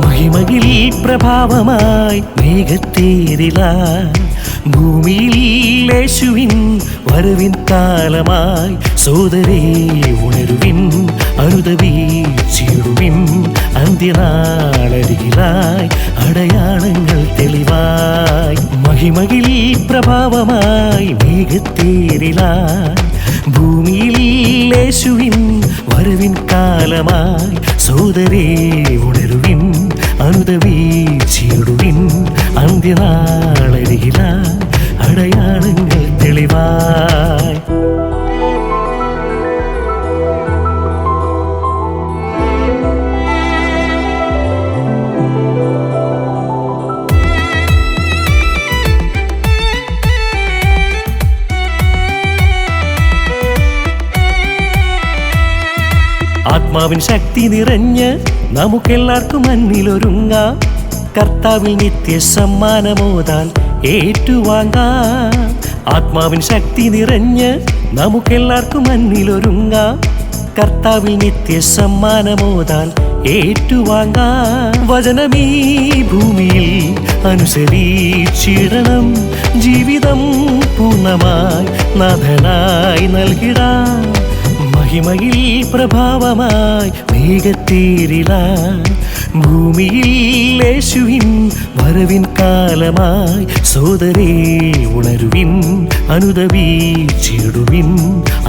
മഹിമയിൽ പ്രഭാവമായി മേഘത്തേരിലാ. ഭൂമിയിൽ യേശുവിൻ വരവിൻ കാലമായി സോദരേ ഉണരുവിൻ ഭൂമിയിൽ യേശുവിൻ വരവിൻ കാലമായി സോദരേ ഉണരുവിൻ അനുദവീച്ചിടുവിൻ അന്ത്യനാളരികില അടയാളങ്ങൾ തെളിവായി. ആത്മാവിൻ ശക്തി നിറഞ്ഞ് നമുക്കെല്ലാവർക്കും മണ്ണിലൊരുങ്ങാം. കർത്താവിൽ നിത്യ സമ്മാനമോതാൽ ഏറ്റുവാങ്ങാം. ആത്മാവിൻ ശക്തി നിറഞ്ഞ് നമുക്കെല്ലാവർക്കും മണ്ണിലൊരുങ്ങാം. കർത്താവിൽ നിത്യ സമ്മാനമോതാൽ ഏറ്റുവാങ്ങാം. വചനമീ ഭൂമിയിൽ അനുസരിച്ചിടണം. ജീവിതം പൂർണമായി നാഥനായി നൽകിടാം. മഹിമയിൽ പ്രഭാവമായി മേഘത്തേരിലായി ഭൂമിയിൽ യേശുവിൻ വരവിൻ കാലമായി സോദരേ ഉണരുവിൻ അനുദവീച്ചിടുവിൻ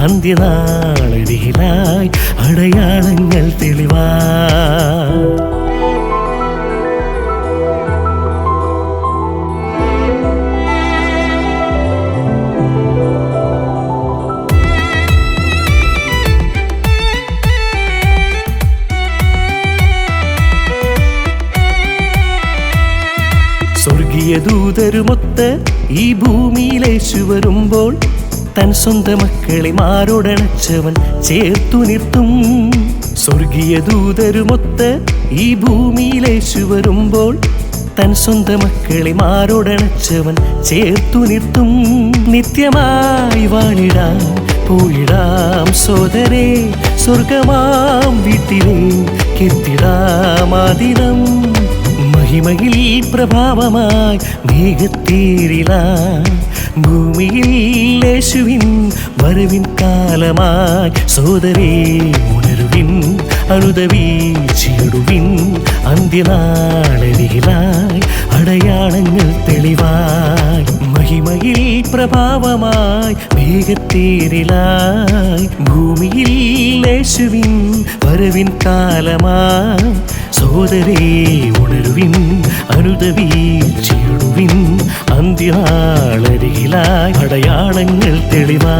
അന്ത്യനാളരികിലായി അടയാളങ്ങൾ സ്വർഗീയ ദൂതരുമൊത്ത് ഈ ഭൂമിയിലേശു വരുമ്പോൾ തൻ സ്വന്തം മക്കളെ മാറോടണച്ചവൻ ചേർത്തു നിർത്തും. സ്വർഗീയ ദൂതരുമൊത്ത് ഈ ഭൂമിയിലേശു വരുമ്പോൾ തൻ സ്വന്തം മക്കളെ മാറോടണച്ചവൻ ചേർത്തു നിർത്തും. നിത്യമായി വാണിടാം പോയിടാം സോദരേ സ്വർഗമാം വീട്ടിലേ കെത്തിടാം ആദിനം മഹിമയിൽ പ്രഭാവമായി മേഘത്തേരിലായി ഭൂമിയിൽ യേശുവിൻ വരവിൻ കാലമായി സോദരേ ഉണരുവിൻ അഴുതവീച്ചിടുവിൻ അന്ത്യനാളരികിലായി അടയാളങ്ങൾ തെളിവായി മഹിമയിൽ പ്രഭാവമായി മേഘത്തേരിലായി ഭൂമിയിൽ യേശുവിൻ വരവിൻ കാലമായി സോദരേ ഉണരുവിൻ അനുദവീച്ചിടുവിൻ അന്ത്യനാളരികിലായി അടയാളങ്ങൾ തെളിവാ